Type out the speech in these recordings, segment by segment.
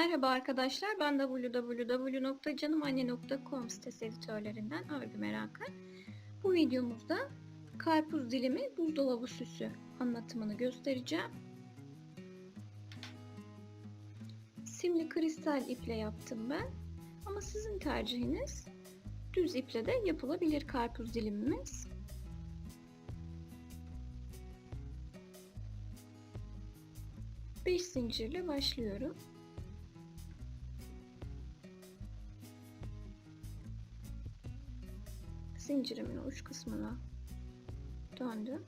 Merhaba arkadaşlar, ben www.canımanne.com sitesi editörlerinden Örgü Merakı. Bu videomuzda karpuz dilimi buzdolabı süsü anlatımını göstereceğim. Simli kristal iple yaptım ben. Ama sizin tercihiniz düz iple de yapılabilir karpuz dilimimiz. Beş zincirle başlıyorum. Zincirimin uç kısmına döndüm.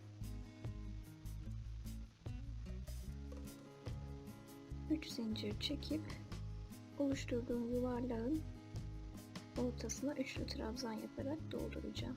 3 zincir çekip oluşturduğum yuvarlağın ortasına üçlü trabzan yaparak dolduracağım.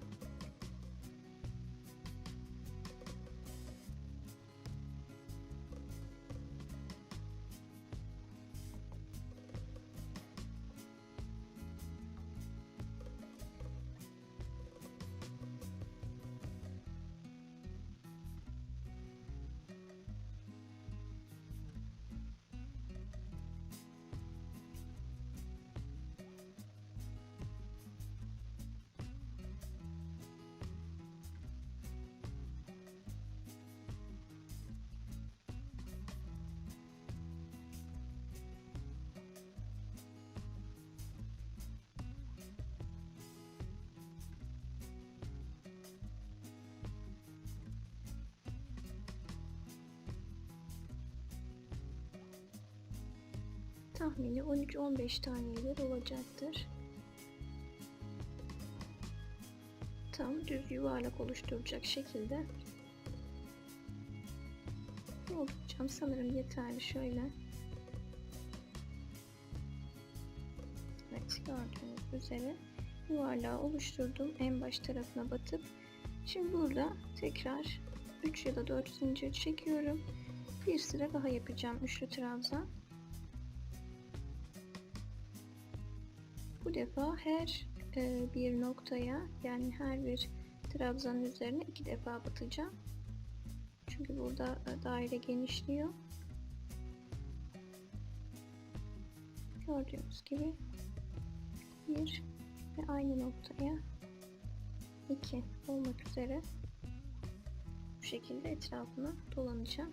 Tahmini 13-15 taneler olacaktır. Tam düz yuvarlak oluşturacak şekilde dolduracağım. Sanırım yeterli şöyle. Evet gördüğünüz üzere yuvarlağı oluşturdum. En baş tarafına batıp şimdi burada tekrar 3 ya da 4 zincir çekiyorum. Bir sıra daha yapacağım üçlü trabzan. Bu defa her e, bir noktaya yani her bir trabzanın üzerine iki defa batacağım. Çünkü burada e, daire genişliyor. Gördüğünüz gibi bir ve aynı noktaya iki olmak üzere bu şekilde etrafına dolanacağım.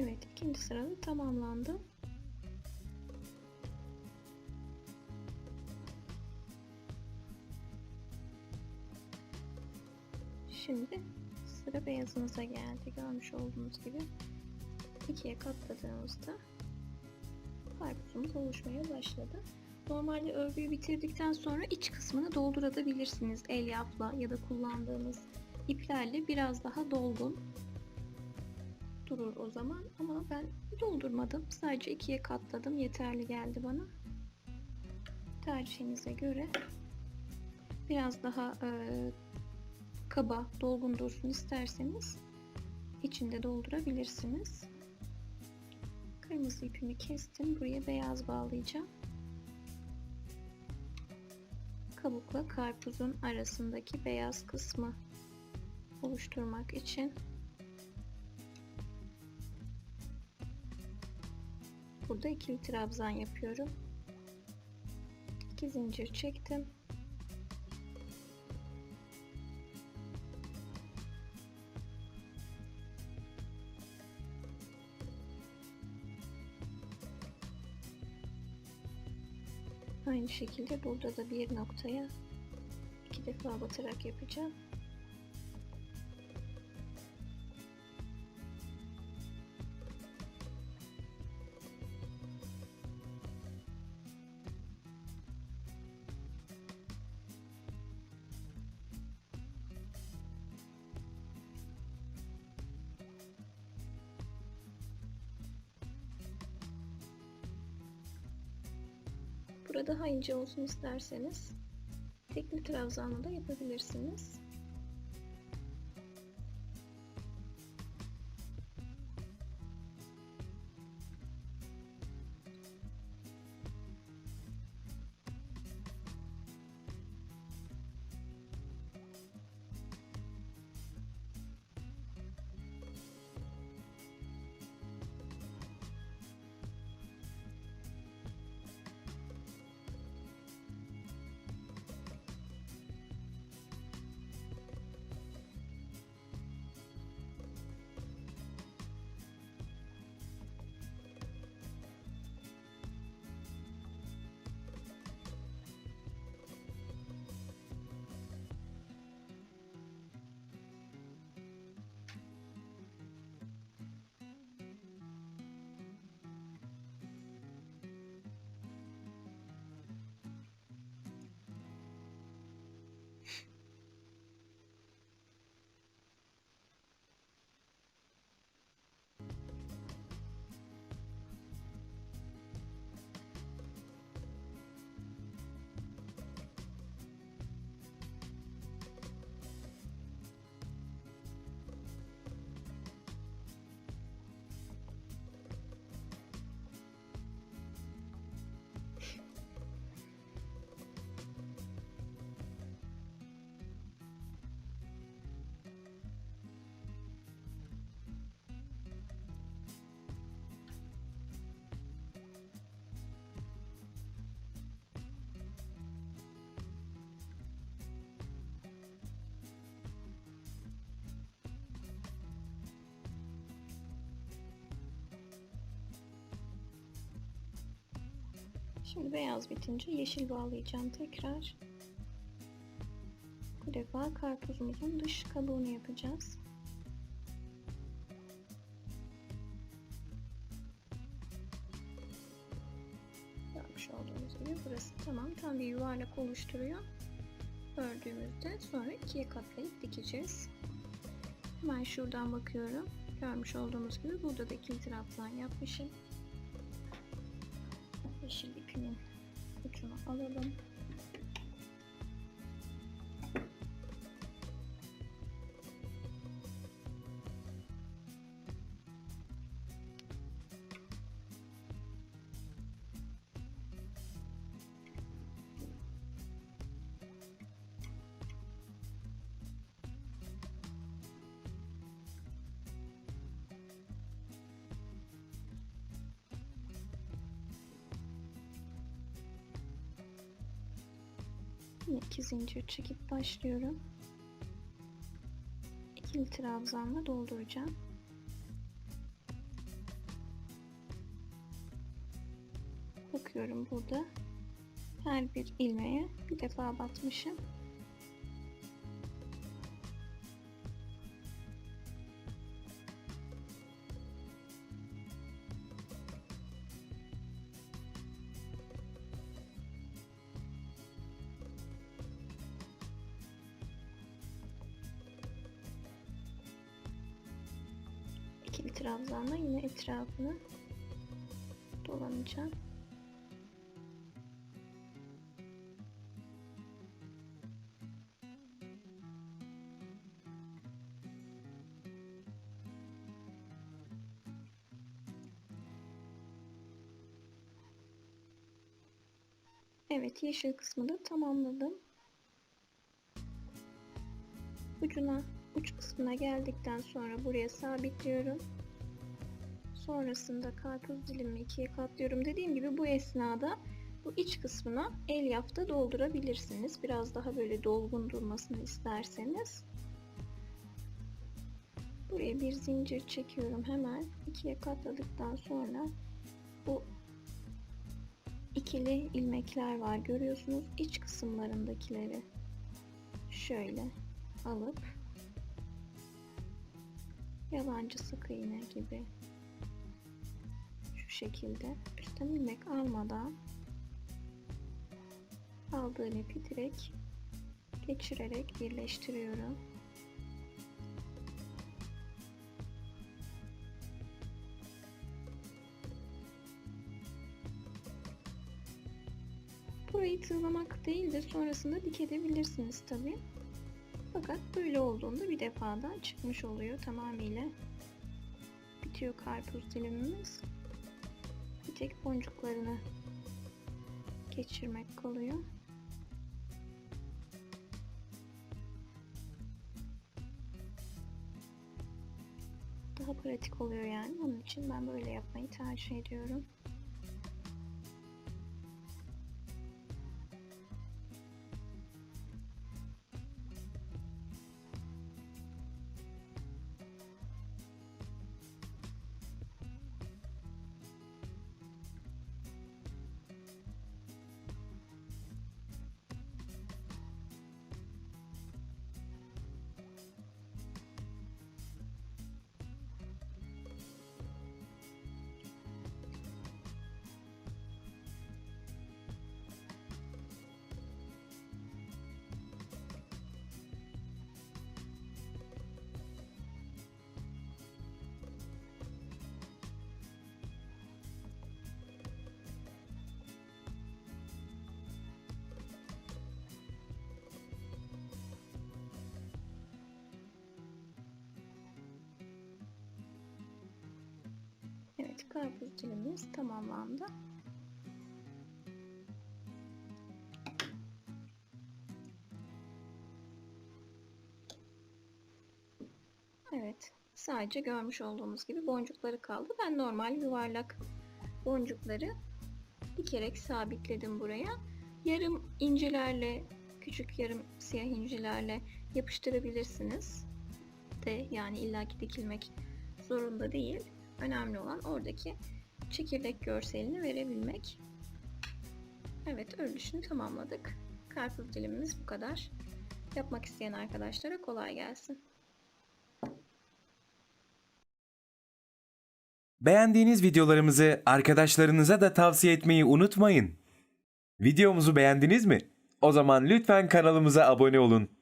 Evet ikinci sırada tamamlandı. Şimdi sıra beyazımıza geldi. Görmüş olduğunuz gibi ikiye katladığımızda karpuzumuz oluşmaya başladı. Normalde örgüyü bitirdikten sonra iç kısmını doldurabilirsiniz. Elyafla ya da kullandığınız iplerle biraz daha dolgun durur o zaman. Ama ben doldurmadım. Sadece ikiye katladım. Yeterli geldi bana. Tercihinize göre biraz daha e, kaba dolgun dursun isterseniz içinde doldurabilirsiniz. Kırmızı ipimi kestim. Buraya beyaz bağlayacağım. Kabukla karpuzun arasındaki beyaz kısmı oluşturmak için burada ikili trabzan yapıyorum. 2 zincir çektim. Aynı şekilde burada da bir noktaya iki defa batarak yapacağım. Burada daha ince olsun isterseniz tekli trabzanla da yapabilirsiniz. Şimdi beyaz bitince yeşil bağlayacağım tekrar. Bu defa karpuzumuzun dış kabuğunu yapacağız. Görmüş olduğunuz gibi burası tamam. Tam bir yuvarlak oluşturuyor. Ördüğümüzde sonra ikiye katlayıp dikeceğiz. Hemen şuradan bakıyorum. Görmüş olduğunuz gibi burada da ikili trabzan yapmışım yeşil ipinin ucunu alalım. Yine iki zincir çekip başlıyorum. İkili trabzanla dolduracağım. Bakıyorum burada her bir ilmeğe bir defa batmışım. Trabzanla yine etrafını dolanacağım. Evet yeşil kısmı da tamamladım. Ucuna uç kısmına geldikten sonra buraya sabitliyorum. Sonrasında karpuz dilimini ikiye katlıyorum. Dediğim gibi bu esnada bu iç kısmına el yafta doldurabilirsiniz. Biraz daha böyle dolgun durmasını isterseniz. Buraya bir zincir çekiyorum hemen. ikiye katladıktan sonra bu ikili ilmekler var. Görüyorsunuz iç kısımlarındakileri şöyle alıp yalancı sık iğne gibi şekilde üstten ilmek almadan aldığım ipi direkt geçirerek birleştiriyorum. Burayı tığlamak değil de sonrasında dikebilirsiniz tabi. Fakat böyle olduğunda bir defada çıkmış oluyor tamamıyla. Bitiyor karpuz dilimimiz. Tek boncuklarını geçirmek kalıyor. Daha pratik oluyor yani. Onun için ben böyle yapmayı tercih ediyorum. Karpuz dilimimiz tamamlandı. Evet sadece görmüş olduğumuz gibi boncukları kaldı. Ben normal yuvarlak boncukları dikerek sabitledim buraya. Yarım incilerle küçük yarım siyah incilerle yapıştırabilirsiniz de yani illaki dikilmek zorunda değil. Önemli olan oradaki çekirdek görselini verebilmek. Evet örülüşünü tamamladık. Karpuz dilimimiz bu kadar. Yapmak isteyen arkadaşlara kolay gelsin. Beğendiğiniz videolarımızı arkadaşlarınıza da tavsiye etmeyi unutmayın. Videomuzu beğendiniz mi? O zaman lütfen kanalımıza abone olun.